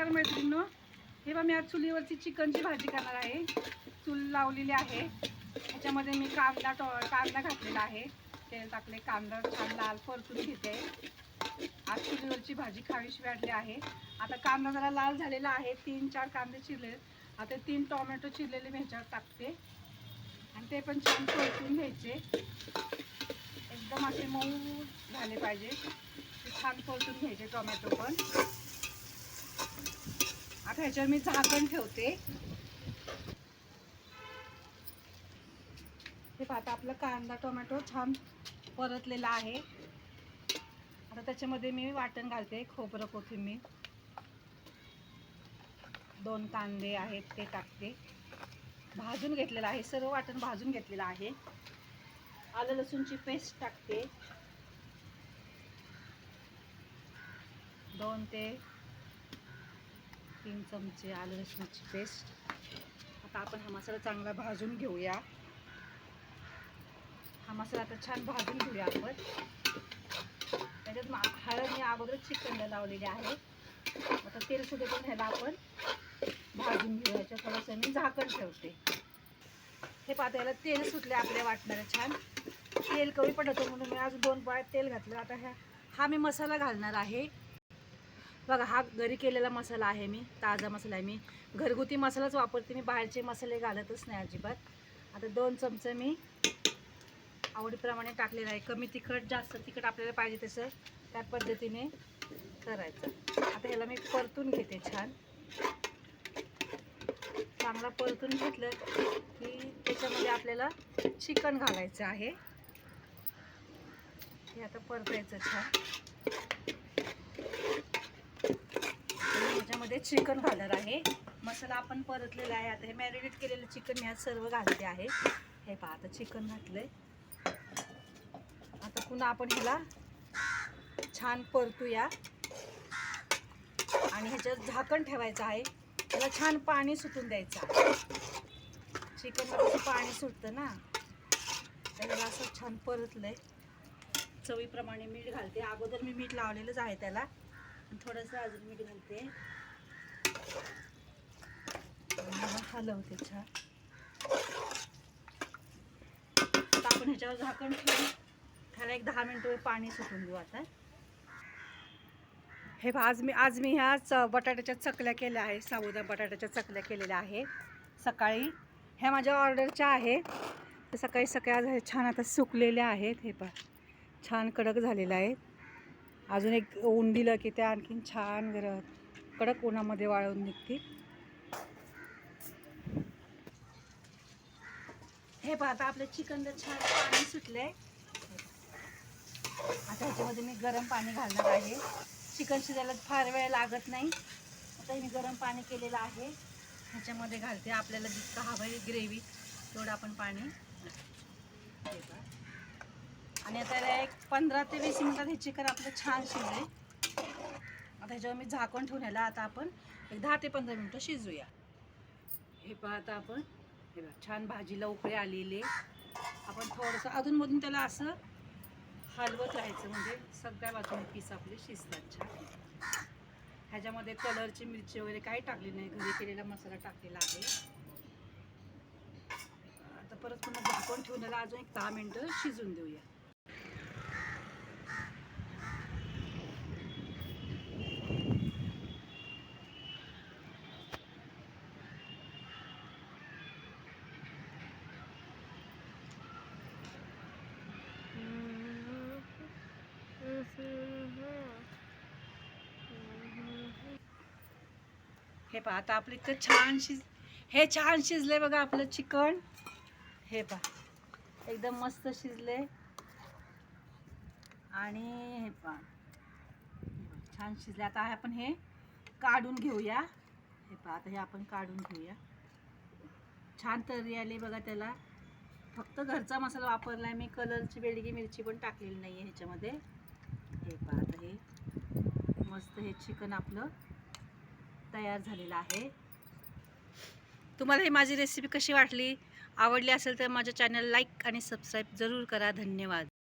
नमस्कार मैत्रिणींनो. हे बा मी आज चुलीवरची चिकनची भाजी करणार आहे. चूल लावलेली आहे. त्याच्यामध्ये मी कांदा टो कांदा घातलेला आहे. तेल टाकले कांदा छान लाल परतून घेते. आज चुलीवरची भाजी खावीशी वाटली आहे. आता कांदा जरा लाल झालेला आहे. तीन चार कांदे चिरले आता तीन टोमॅटो चिरलेले मी ह्याच्यावर टाकते. आणि ते पण छान परतून घ्यायचे. एकदम असे मऊ झाले पाहिजे. ते छान परतून घ्यायचे टोमॅटो पण. आता ह्याच्यावर मी झाकण ठेवते. हे पाहता आपला कांदा टोमॅटो छान परतलेला आहे. आता त्याच्यामध्ये मी वाटण घालते खोबरं कोथिंबीर. दोन कांदे आहेत ते टाकते. भाजून घेतलेलं आहे सर्व वाटण भाजून घेतलेलं आहे. आलं लसूणची पेस्ट टाकते. दोन ते तीन चमचे आलं लसूणची पेस्ट आता आपण हा मसाला चांगला भाजून घेऊया. हा मसाला आता छान भाजून घेऊया आपण. त्याच्यात हळद मी अगोदरच चिकनला लावलेली आहे. आता तेल सुद्धा पण ह्याला आपण भाजून घेऊ याच्या थोडंसं मी झाकण ठेवते. हे पात्याला तेल सुटले आपल्या वाटणारे छान. तेल कमी पडतो म्हणून मी आज दोन पाळ्यात तेल घातलं. आता ह्या हा मी मसाला घालणार आहे. बघा हा घरी केलेला मसाला आहे मी ताजा मसाला आहे मी. घरगुती मसालाच वापरते मी बाहेरचे मसाले घालतच नाही अजिबात. आता दोन चमचे मी आवडीप्रमाणे टाकलेलं आहे. कमी तिखट जास्त तिखट आपल्याला पाहिजे तसं त्या पद्धतीने करायचं. आता ह्याला मी परतून घेते छान. चांगला परतून घेतलं की त्याच्यामध्ये आपल्याला चिकन घालायचं आहे. हे आता परतायचं छान आणि ह्याच्यामध्ये चिकन घालणार आहे. मसाला आपण परतलेला आहे. आता हे मॅरिनेट केलेलं चिकन मी आज सर्व घालते आहे. हे पहा आता चिकन घातलंय. आता पुन्हा आपण ह्याला छान परतूया. आणि ह्याच्यात झाकण ठेवायचं आहे. त्याला छान पाणी सुटून द्यायचं चिकनला पाणी सुटतं ना. त्याला असं छान परतलंय. चवीप्रमाणे मीठ घालते. अगोदर मी मीठ लावलेलंच आहे त्याला. थोडंसं अजून मीठ घालते. हलवते छान आपण ह्याच्यावर झाकण ठेवून त्याला एक दहा मिनटं पाणी सुटून देऊ आता हे आज मी आज मी ह्या च बटाट्याच्या चकल्या केल्या आहे साबुदा बटाट्याच्या चकल्या केलेल्या आहे सकाळी ह्या माझ्या ऑर्डरच्या आहे. तर सकाळी सकाळी आज छान आता सुकलेल्या आहेत. हे पण छान कडक झालेलं आहे. अजून एक ऊन दिलं की त्या आणखीन छान गर कडक उन्हामध्ये वाळवून निघतील. हे पहा आता चिकन चिकनला छान पाणी सुटलंय. आता ह्याच्यामध्ये मी गरम पाणी घालणार आहे. चिकन शिजायला फार वेळ लागत नाही. आता मी गरम पाणी केलेलं आहे. ह्याच्यामध्ये घालते आपल्याला जितकं हवं आहे ग्रेव्ही तेवढं आपण पाणी. आणि आता एक पंधरा ते वीस मिनिटात हे चिकन आपलं छान शिजेल आता ह्याच्यावर मी झाकण ठेवून याला आता आपण एक दहा ते पंधरा मिनटं शिजूया. हे पहा आता आपण हे छान भाजीला उकळे आलेले आपण थोडंसं अधूनमधून त्याला असं हलवत राहायचं म्हणजे सगळ्या बाजूने पीस आपले शिजतात छान. ह्याच्यामध्ये कलरची मिरची वगैरे काही टाकली नाही घरी केलेला मसाला टाकलेला आहे. आता परत पुन्हा झाकण ठेवून याला अजून एक दहा मिनटं शिजून देऊया. हे पहा आता आपलं इतकं छान शिज हे छान शिजले बघा आपलं चिकन. हे पहा एकदम मस्त शिजले आणि हे पहा छान शिजले आता आपण हे काढून घेऊया. हे पहा आता हे आपण काढून घेऊया. छान तरी आली बघा त्याला. फक्त घरचा मसाला वापरला आहे मी कलरची बेडगी मिरची पण टाकलेली नाही आहे ह्याच्यामध्ये. हे पहा आता हे मस्त हे चिकन आपलं तयार झालेला आहे. तुम्हाला ही माझी रेसिपी कशी वाटली? आवडली असेल तर माझ्या चॅनल लाईक आणि सबस्क्राईब जरूर करा. धन्यवाद.